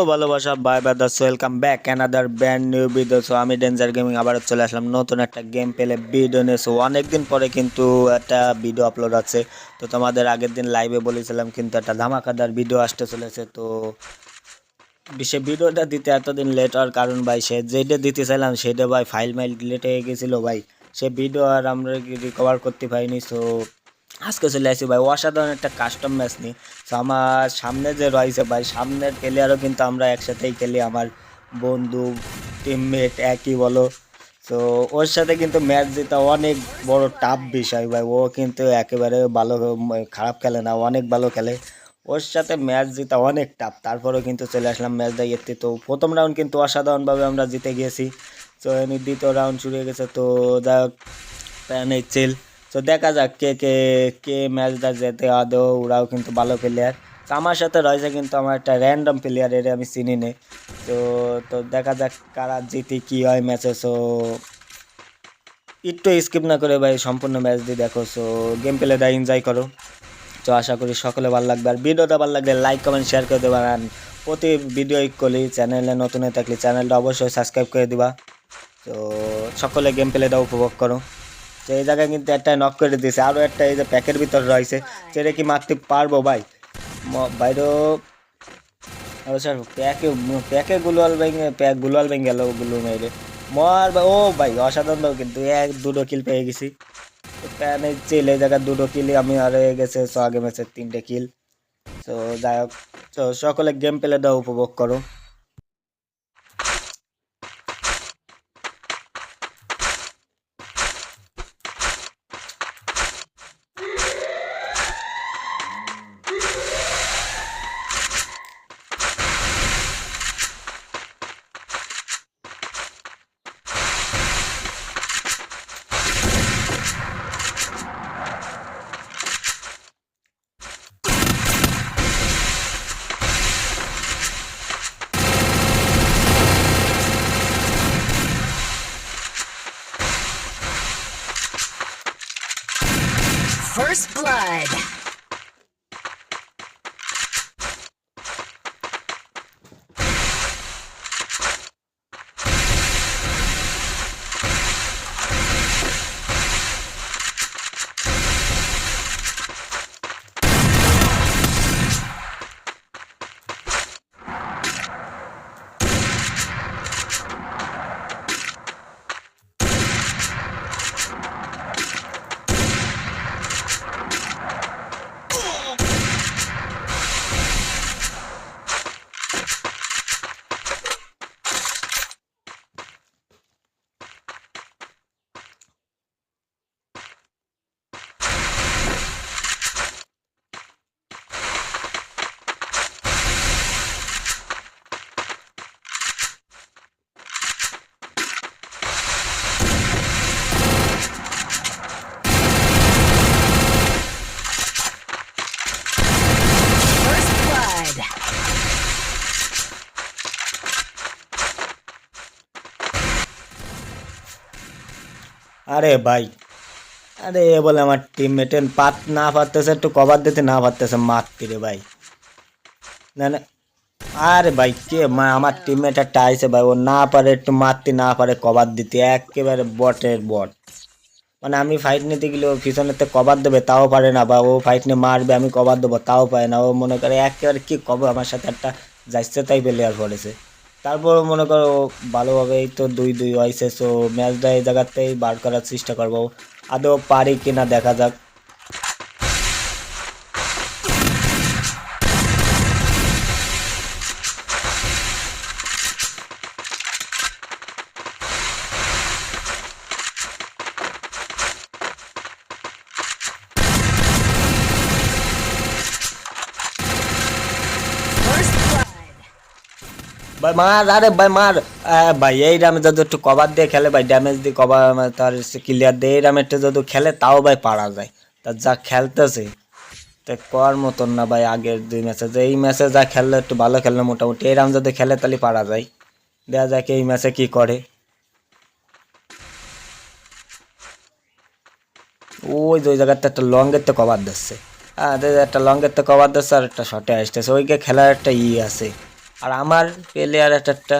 Hello ভালোবাসা bye bye brothers welcome back another brand new video so আমি danger Gaming আবার চলে আসলাম নতুন একটা গেম পেলে ভিডিও নিয়ে। সো অনেকদিন পরে কিন্তু একটা ভিডিও আপলোড আছে। তো, তোমাদের আগের দিন লাইভে বলেছিলাম কিন্তু একটা ধামাকাদার ভিডিও আসতে চলেছে। তো, সে ভিডিওটা দিতে এতদিন লেট হওয়ার কারণ ভাই, সে যেটা দিতে চাইলাম, সেটা ভাই ফাইল মাইল ডিলেট হয়ে গেছিল ভাই। সে ভিডিও আর আমরা রিকভার করতে পারিনি। সো আজকে চলে আসি ভাই, অসাধারণ একটা কাস্টম ম্যাচ নিই তো আমার সামনে যে রয়েছে ভাই, সামনের প্লেয়ারও কিন্তু আমরা একসাথেই খেলি, আমার বন্ধু টিমমেট একই বলো। তো ওর সাথে কিন্তু ম্যাচ জেতা অনেক বড় টাফ বিষয় ভাই, ও কিন্তু একেবারে ভালো খারাপ খেলে না, অনেক ভালো খেলে। ওর সাথে ম্যাচ জেতা অনেক টাফ তারপরেও কিন্তু চলে আসলাম ম্যাচ দাঁড়িয়ে তো প্রথম রাউন্ড কিন্তু অসাধারণভাবে আমরা জিতে গিয়েছি। তো দ্বিতীয় রাউন্ড শুরু হয়ে গেছে, তো যা হোক চিল তো দেখা যাক কে কে কে ম্যাচটা যেতে আদৌ ওরাও কিন্তু ভালো প্লেয়ার তো আমার সাথে রয়েছে কিন্তু আমার একটা র্যান্ডম প্লেয়ার এর আমি চিনি নে। তো তো দেখা যাক কারা জিতে, কি হয় ম্যাচে সো একটু স্কিপ না করে ভাই, সম্পূর্ণ ম্যাচ দিয়ে দেখো। সো গেম প্লে প্লেটা এনজয় করো। তো আশা করি সকলে ভালো লাগবে। আর ভিডিওটা ভালো লাগলে লাইক কমেন্ট শেয়ার করে দেবা। আর প্রতি ভিডিও করি চ্যানেলে নতুন হয়ে থাকলে চ্যানেলটা অবশ্যই সাবস্ক্রাইব করে দিবা। তো, সকলে গেম প্লেটা উপভোগ করো। তো এই জায়গায় কিন্তু একটা নক করে দিয়েছে। আরও একটা এই যে প্যাকের ভিতর রয়েছে, সেটা কি মারতে পারব ভাই? বাইরেও ও স্যার প্যাকে প্যাকে গুলোয়াল ভেঙে প্যাক গুলোয়াল ভেঙে গেলগুলো মেরে। মর ও ভাই, অসাধারণ কিন্তু এক, দুটো কিল পেয়ে গেছি। প্যানে চিল এই জায়গায় দুটো কিলই আমি আর হয়ে গেছে তো আগে ম্যাচের তিনটে কিল তো যাই হোক তো সকলে গেম প্লে দাও উপভোগ করো। আরে ভাই। আরে এ বলে আমার টিমমেটের পাত না পারতেছে, একটু কভার দিতে না পারতেছে মারতে রে ভাই। না না। আরে ভাই, কে আমার টিমমেট একটা আইসে ভাই, ও না পারে, একটু মারতে না পারে কভার দিতে, একেবারে বটের বট। মানে আমি ফাইট নিতে গেলে ও পিছনেতে কভার দেবে, তাও পারে না, বা ও ফাইট নিয়ে মারবে, আমি কভার দেবো, তাও পারে না, ও মনে করে একেবারে কি কবে আমার সাথে একটা যাচ্ছে তাই প্লেয়ার পড়েছে। তারপর মনে করো ভালোভাবেই তো দুই দুই হয়েছে সো ম্যাচটা এই জায়গাতেই বার করার চেষ্টা করব। আদৌ পারি কিনা দেখা যাক। ভাই মার, আরে ভাই মার। ভাই, এই রামে যদি একটু কভার দিয়ে খেলে, ভাই ড্যামেজ দিয়ে কভার তার ক্লিয়ার দিয়ে, এই রামে একটু যদি খেলে, তাও ভাই পারা যায়। তা যা খেলতেছে, তা কর মতন না ভাই আগের দুই ম্যাচে যে এই ম্যাচে যা খেললে, একটু ভালো খেললে মোটামুটি, এই রাম যদি খেলে, তাহলে পারা যায়। দেখা যাক এই ম্যাচে কি করে। ওই যে ওই জায়গাতে একটা লঙ্গের তো কভার দিচ্ছে। হ্যাঁ একটা লঙ্গের তো কভার দিচ্ছে আর একটা শর্টে আসতেছে। ওইকে খেলার একটা ই আছে। আর আমার প্লেয়ার একটা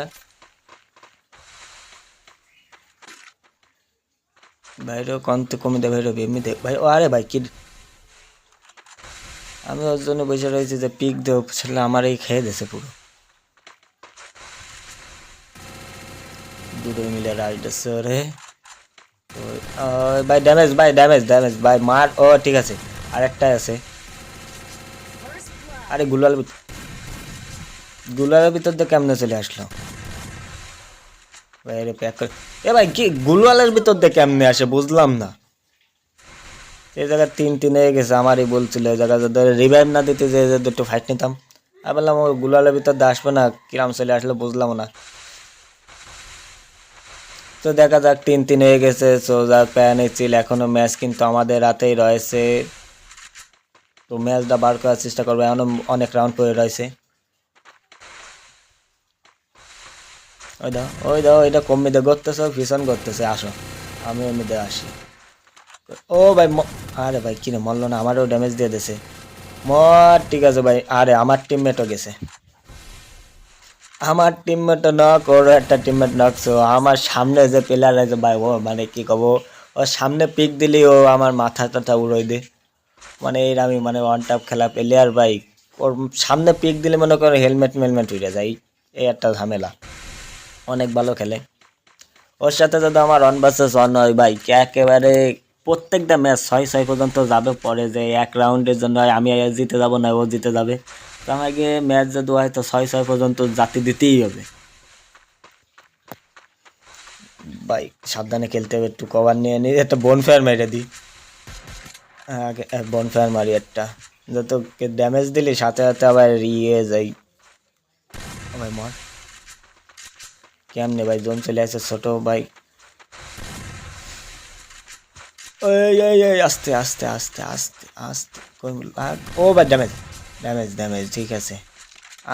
ভাইরও কন্ত কমে দে ভাইরও এমনিতে ভাই, ও আরে ভাই কি আমি ওর জন্য বসে রয়েছি যে পিক দেও ছেলে আমার এই খেয়ে দিয়েছে পুরো। দুটো মিলে রাইড রে ভাই ড্যামেজ ভাই ড্যামেজ ড্যামেজ ভাই, মার, ও, ঠিক আছে। আরেকটা আছে। আরে, গুলাল গুলালের ভিতর দিয়ে কেমনে চলে আসলো? ভাই রে প্যাক করে এ ভাই, কি গুলওয়ালের ভিতর দিয়ে কেমনে আসে বুঝলাম না। এই জায়গায় তিন তিন হয়ে গেছে, আমারই বলছিল এই জায়গায় যদি রিভাইভ না দিতে যে যে দুটো ফাইট নিতাম। আমি বললাম, ও গুলালের ভিতর দিয়ে আসবে না, কিরাম চলে আসলে বুঝলাম না। তো দেখা যাক, তিন তিন হয়ে গেছে সো যাক প্যানে চিল। এখনও ম্যাচ কিন্তু আমাদের রাতেই রয়েছে। তো ম্যাচটা বার করার চেষ্টা করব, এখনও অনেক রাউন্ড পড়ে রয়েছে। ওই দাও ওই দাও এটা কমিতে করতেছে ভীষণ করতেছে, আসো। আমি এমনিতে আসি। ও ভাই আরে ভাই কিনে মরলো না, আমারও ড্যামেজ দিয়ে দিছে। মর, ঠিক আছে ভাই, আরে আমার টিমমেটও গেছে। আমার টিমমেট নক ওর একটা টিমমেট নক সো আমার সামনে যে প্লেয়ার আছে ভাই, ও মানে কি কব, ওর সামনে পিক দিলি, ও আমার মাথা টাথা উড়োই দে। মানে এর আমি মানে ওয়ান টাপ খেলা প্লেয়ার ভাই, ওর সামনে পিক দিলে মনে করো হেলমেট মেলমেট উড়ে যায়, এই একটা ঝামেলা। অনেক ভালো খেলে। ওর সাথে যদি আমার ওয়ান ভার্সেস ওয়ান হয় ভাই একেবারে প্রত্যেকটা ম্যাচ ছয় ছয় পর্যন্ত যাবে পরে যে এক রাউন্ডের জন্য আমি জিতে যাব না ও জিতে যাবে। তো আমাকে ম্যাচ যদি হয় তো ছয় ছয় পর্যন্ত জাতি দিতেই হবে। ভাই সাবধানে খেলতে হবে একটু কভার নিয়ে নিয়ে একটা বনফায়ার মেরে দিই। হ্যাঁ, আগে বনফায়ার মারি একটা। যত ড্যামেজ দিলি সাথে সাথে আবার ইয়ে যাই। ভাই মর। কেমনে ভাই? জোন চলে আসে ছোট ভাই। আস্তে আস্তে আস্তে আস্তে আস্তে। ও ভাই ড্যামেজ ড্যামেজ ড্যামেজ ঠিক আছে।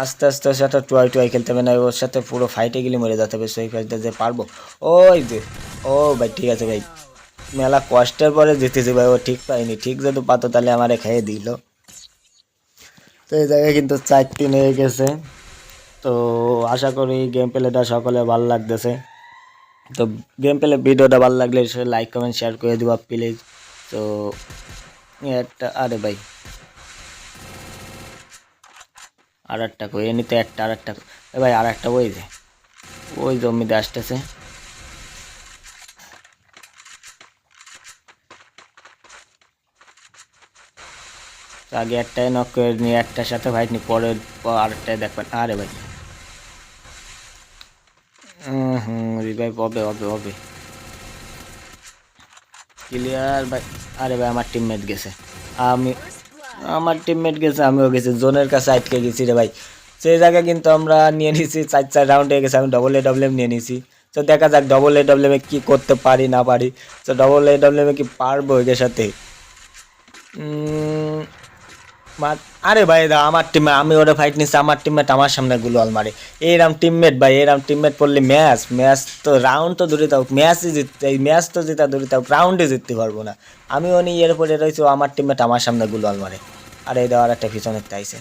আস্তে আস্তে সাথে টুয়াই টুয়াই খেলতে হবে না ওর সাথে পুরো ফাইটে গেলে মরে যেতে হবে, সেই ফাইটে যে পারব। ওই যে, ও ভাই, ঠিক আছে ভাই। মেলা কষ্টের পরে জিতেছি ভাই, ও ঠিক পাইনি। ঠিক যদি পাতো তাহলে আমারে খেয়ে দিল। তো এই জায়গায় কিন্তু চার তিন হয়ে গেছে। তো আশা করি গেম প্লেটা সকলে ভালো লাগতেছে। তো গেম প্লে ভিডিওটা ভালো লাগলে লাইক কমেন্ট শেয়ার করে দিবা প্লিজ তো একটা, আরে ভাই। আর একটা কই এমনিতে একটা আর একটা এ ভাই আর একটা ওই যে, ওই জমিতে আসতেছে। আগে একটাই নক করে নিয়ে, একটার সাথে ফাইট নি পরে আরেকটাই দেখবেন। আরে ভাই। রিভাইভ হবে হবে হবে। ক্লিয়ার ভাই? আরে ভাই, আমার টিমমেট গেছে। আমি, আমার টিমমেট গেছে, আমিও গেছি। জোনের কাছে আটকে গেছি রে ভাই। সেই জায়গায় কিন্তু আমরা নিয়ে নিছি, চার চার রাউন্ড হয়ে গেছে, আমি ডবল এ ডব্লিউএম নিয়ে নিছি। তো দেখা যাক ডবল এ ডব্লিউএমে কী করতে পারি, না পারি। তো ডবল এ ডব্লিউএমে কি পারব এর সাথে? আরে ভাই দা আমার টিমে আমি ওরে ফাইট নিচ্ছি, আমার টিমমেট আমার সামনে গুলোয়াল মারে এইরাম টিমমেট ভাই, এইরাম টিমমেট পড়লে ম্যাচ ম্যাচ তো রাউন্ড তো দূরে থাকুক ম্যাচই জিততে এই ম্যাচ তো জিতা দূরে থাকুক রাউন্ডে জিততে পারব না। আমি উনি এর পরে রয়েছি আমার টিমমেট আমার সামনে গুলোয়াল আলমারি। আর এই দেওয়ার একটা পিছনের তাইছে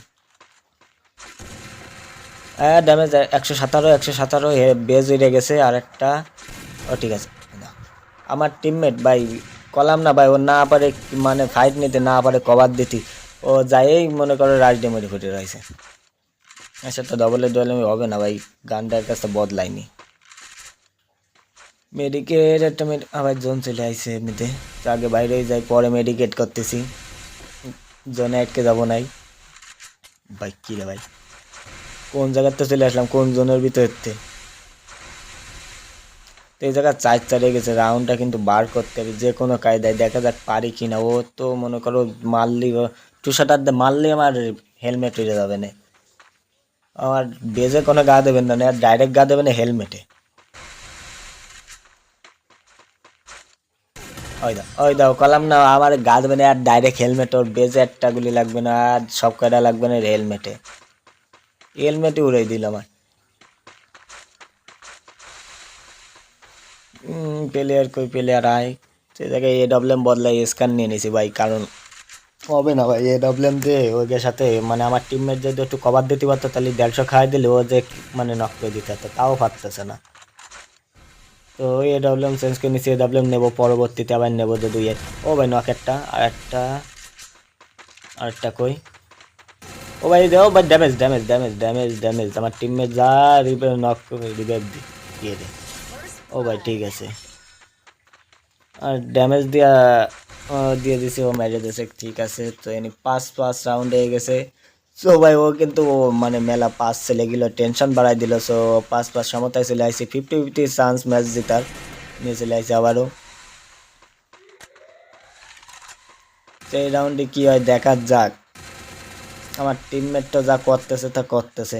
হ্যাঁ ড্যামেজ একশো সতেরো একশো সতেরো বেজ উড়ে গেছে আর একটা ও, ঠিক আছে। আমার টিমমেট ভাই, কলাম না ভাই, ও না পারে মানে ফাইট নিতে, না পারে কভার দিতে। ও যাই মনে করো রাজ ডেমরি ফুটে রয়েছে। আচ্ছা তো ডবলে ডবলে হবে না ভাই? গানটার কাছে বদলাইনি মেডিকেট একটা আবার জোন চলে আসছে এমনিতে। তো আগে বাইরেই যাই, পরে মেডিকেট করতেছি। জোনে আটকে যাব নাই। ভাই, কী রে ভাই? কোন জায়গাতে চলে আসলাম? কোন জোনের ভিতরতে? তো এই জায়গায় চার চারে গেছে রাউন্ডটা কিন্তু বার করতে হবে, যে কোনো কায়দায় দেখা যাক পারি কি না। ও তো মনে করো মারলি টু শাটার দিয়ে মারলি আমার হেলমেট উড়ে যাবে না। আমার বেজে কোনো গা দেবেন না আর ডাইরেক্ট গা দেবে না হেলমেটে ওই দাও ওই দাও, কলাম না, আমার গা দেবে না, আর ডাইরেক্ট হেলমেট ওর বেজে একটা গুলি লাগবে না, আর সব কয়টা লাগবে না হেলমেটে হেলমেটে উড়াই দিল আমার প্লেয়ার কই প্লেয়ার আয়। সে জায়গায় এ ডব্লিউএম বদলাই স্ক্যান নিয়ে নিছি ভাই, কারণ হবে না ভাই এ ডব্লিউএম দিয়ে ওইটার সাথে মানে আমার টিমমেট যদি একটু কভার দিতে পারতো, তাহলে দেড়শো খাওয়াই দিলে ও যে মানে নক করে দিতে হতো তাও পারতেছে না। তো এ ডব্লিউএম চেঞ্জ করে নিচ্ছি এ ডব্লিউএম নেব, পরবর্তীতে আবার নেব যে দুই। ও ভাই নক একটা, আর একটা আর একটা কই? ও ভাই দেও ভাই damage damage damage damage damage আমার টিমমেট যা রিপে নক রিভাইভ দিয়ে দে। ও ভাই, ঠিক আছে। আর ড্যামেজ দিয়া দিয়ে দিছে ও মেরে দিয়েছে ঠিক আছে। তো এনি পাঁচ পাঁচ রাউন্ড হয়ে গেছে। সো ভাই, ও কিন্তু মানে মেলা পাস চলে গেল টেনশন বাড়াই দিল। সো পাঁচ পাঁচ সমতায় চলে আসছে ফিফটি ফিফটি চান্স ম্যাচ জেতার। নিয়ে চলে আসছে আবারও। সেই রাউন্ডে কি হয়, দেখা যাক। আমার টিমমেট টিমমেটটা যা করতেছে, তা করতেছে।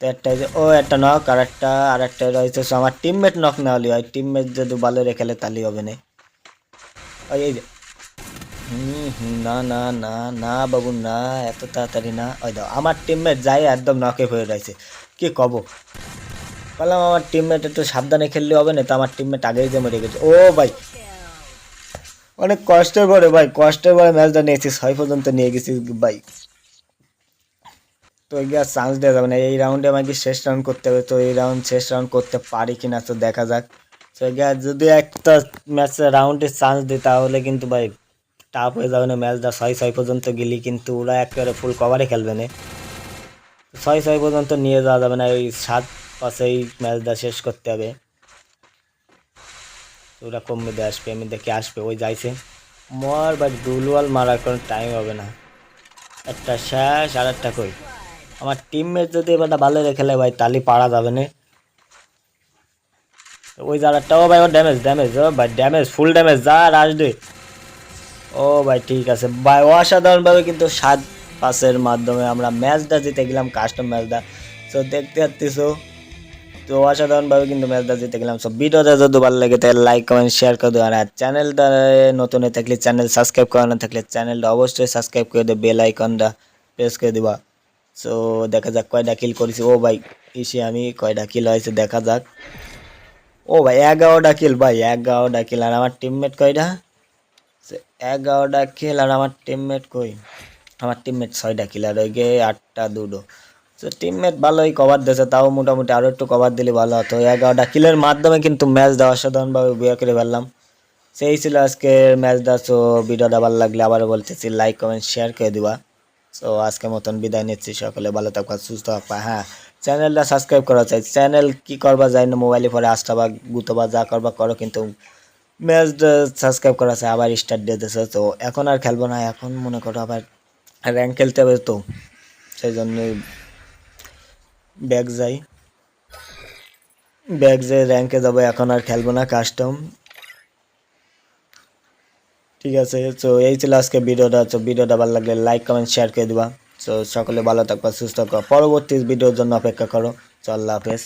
তো একটা ও একটা নক আর একটা আর একটা রয়েছে আমার টিমমেট নক না হলে হয় টিমমেট যদি ভালো রেখে তাহলেই হবে না। ওই, এই যে। না না না না, বাবু, না, এত তাড়াতাড়ি না। ওই দাও, আমার টিমমেট যাই একদম নকে হয়ে রয়েছে। কি কব? বললাম আমার টিমমেট একটু সাবধানে খেললে হবে না, তো আমার টিমমেট আগেই যে মরে গেছে। ও ভাই, অনেক কষ্টের পরে ভাই কষ্টের পরে ম্যাচটা নিয়েছি ছয় পর্যন্ত নিয়ে গেছি ভাই। তো এগুলো চান্স দেওয়া যাবে না। এই রাউন্ডে আমাকে শেষ রাউন্ড করতে হবে, তো এই রাউন্ড শেষ রাউন্ড করতে পারি কিনা তো দেখা যাক। তো এগুলো যদি একটা ম্যাচে রাউন্ডে চান্স দিই তাহলে কিন্তু ভাই টাফ হয়ে যাবে না। ম্যাচটা ছয় ছয় পর্যন্ত গেলি কিন্তু ওরা একেবারে ফুল কভারে খেলবে না। ছয় ছয় পর্যন্ত নিয়ে যাওয়া যাবে না ওই সাত পাশেই ম্যাচটা শেষ করতে হবে। ওরা কম মেদে আসবে এমনি দেখে আসবে, ওই যাইছে। মর বা দুলওয়াল মারার কোনো টাইম হবে না। একটা শেষ আর একটা কই? আমার টিমমেট যদি এবারটা ভালো খেলে ভাই, তাহলে পারা যাবে না। ওই যারাটাও ভাই ওর ড্যামেজ ড্যামেজ ও ভাই ড্যামেজ ফুল ড্যামেজ যা আসবে ও ভাই, ঠিক আছে। ভাই, অসাধারণভাবে কিন্তু সাত পাসের মাধ্যমে আমরা ম্যাচটা জিতে গেলাম কাস্টম ম্যাচটা তো দেখতে পাচ্ছিস তো অসাধারণভাবে কিন্তু ম্যাচটা জিতে গেলাম। সো ভিডিওটা যদি ভালো লাগে, তাহলে লাইক কমেন্ট শেয়ার করে দেবেন আর চ্যানেলটা নতুন হয়ে থাকলে চ্যানেল সাবস্ক্রাইব করা না থাকলে চ্যানেলটা অবশ্যই সাবস্ক্রাইব করে দেবে বেল আইকনটা প্রেস করে দিবা। সো দেখা যাক কয়টা কিল করেছি। ও ভাই, ইসে আমি কয়টা কিল হয়েছে, দেখা যাক। ও ভাই, এগারোটা কিল ভাই, এগারোটা কিল আর আমার টিমমেট কয়টা? এগারোটা কিল আর আমার টিমমেট কই? আমার টিমমেট ছয়টা কিল আর ওই গিয়ে আটটা দুটো। তো টিমমেট ভালোই কভার দিয়েছে, তাও মোটামুটি আরও একটু কভার দিলে ভালো হতো। এগারোটা কিলের মাধ্যমে কিন্তু ম্যাচ দেওয়া অসাধারণভাবে বিয়ে করে ফেললাম। সেই ছিল আজকের ম্যাচটা সো ভিডিওটা ভালো লাগলে আবারও বলতেছি লাইক কমেন্ট শেয়ার করে দিবা। সো আজকে মতন বিদায় নিচ্ছি। সকলে ভালো থাকবা সুস্থ থাকবা হ্যাঁ। চ্যানেলটা সাবস্ক্রাইব করা চাই। চ্যানেল কি করবা যায় না মোবাইলে পরে আসতে বা গুতবা যা করবা করো, কিন্তু ম্যাচটা সাবস্ক্রাইব করা আছে আবার স্টার্ট দিয়ে দিয়েছে। তো, এখন আর খেলব না। এখন মনে করো আবার র্যাঙ্ক খেলতে হবে তো। সেই জন্যই ব্যাগ যাই। ব্যাগ যাই র্যাঙ্কে যাব। এখন আর খেলব না কাস্টম ঠিক আছে, তো এই ছিল আজকে ভিডিওটা। তো ভিডিওটা ভালো লাগলে লাইক কমেন্ট শেয়ার করে দিবা। তো সকলে ভালো থাকবা, সুস্থ থাকবা। পরবর্তী ভিডিওর জন্য অপেক্ষা করো। তো আল্লাহ হাফেজ।